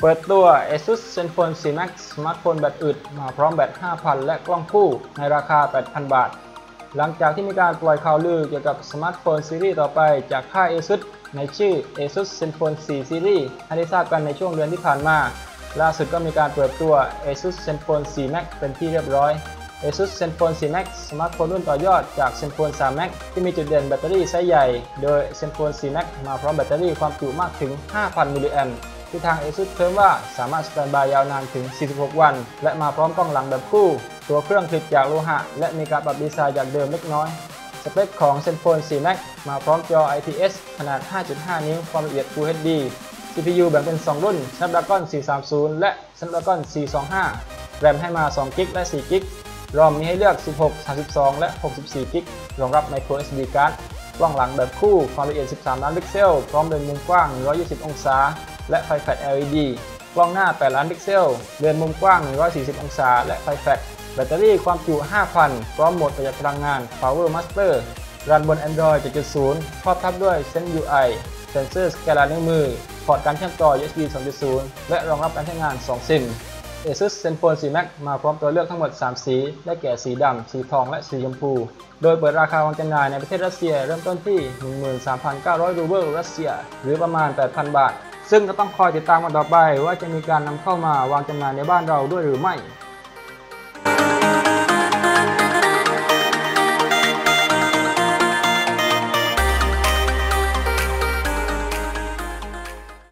เปิดตัว ASUS ZenFone 4 Max สมาร์ทโฟนแบตอึด มาพร้อมแบต 5,000 และกล้องคู่ ในราคา 8,000 บาท หลังจากที่มีการปล่อยข่าวลือเกี่ยวกับสมาร์ทโฟนซีรีส์ต่อไปจากค่าย ASUS ในชื่อ ASUS ZenFone 4 Series ให้ได้ทราบกันในช่วงเดือนที่ผ่านมา ล่าสุดก็มีการเปิดตัว ASUS ZenFone 4 Max เป็นที่เรียบร้อย ASUS ZenFone 4 Max สมาร์ทโฟนรุ่นต่อยอดจาก ZenFone 3 Max ที่มีจุดเด่นแบตเตอรี่ไซส์ใหญ่ โดย ZenFone 4 Max มาพร้อมแบตเตอรี่ความจุมากถึง 5,000 มิลลิแอมป์ ที่ทาง ASUS เพิ่มว่าสามารถสแตนบายยาวนานถึง 46 วัน และมาพร้อมกล้องหลังแบบคู่ ตัวเครื่องผลิตจากโลหะ และมีการปรับดีไซน์จากเดิมเล็กน้อย สเปคของ ZenFone 4 Max มาพร้อมจอ IPS ขนาด 5.5 นิ้วความละเอียด Full HD CPU แบ่งเป็น 2 รุ่น Snapdragon 430 และ Snapdragon 425 แรมให้มา 2 g b และ4 g b รอมมีให้เลือก 16 32 และ 64 g b รองรับ Micro SD card กล้องหลังแบบคู่ ความละเอียด 13 ล้านพิกเซล พร้อมเลนส์มุมกว้าง 120 องศา และไฟแฟลช LED กล้องหน้า 8 ล้านพิกเซล เลนส์มุมกว้าง 140 องศา และไฟแฟลช แบตเตอรี่ความจุ 5,000 พร้อมโหมดประหยัดพลังงาน Power Master รันบน Android 7.0 ครอบทับด้วย Sense UI เซนเซอร์สแกนลายนิ้วมือ พอร์ตการเชื่อมต่อ USB 2.0 และรองรับการใช้งาน 2 ซิม ASUS ZenFone 4 Max มาพร้อมตัวเลือกทั้งหมด 3 สี ได้แก่สีดำ สีทอง และสีชมพู โดยเปิดราคาวางจำหน่ายในประเทศรัสเซียเริ่มต้นที่ 13,900 รูเบิลรัสเซีย หรือประมาณ 8,000 บาท ซึ่งก็ต้องคอยติดตามกันต่อไปว่าจะมีการนำเข้ามาวางจำหน่ายในบ้านเราด้วยหรือไม่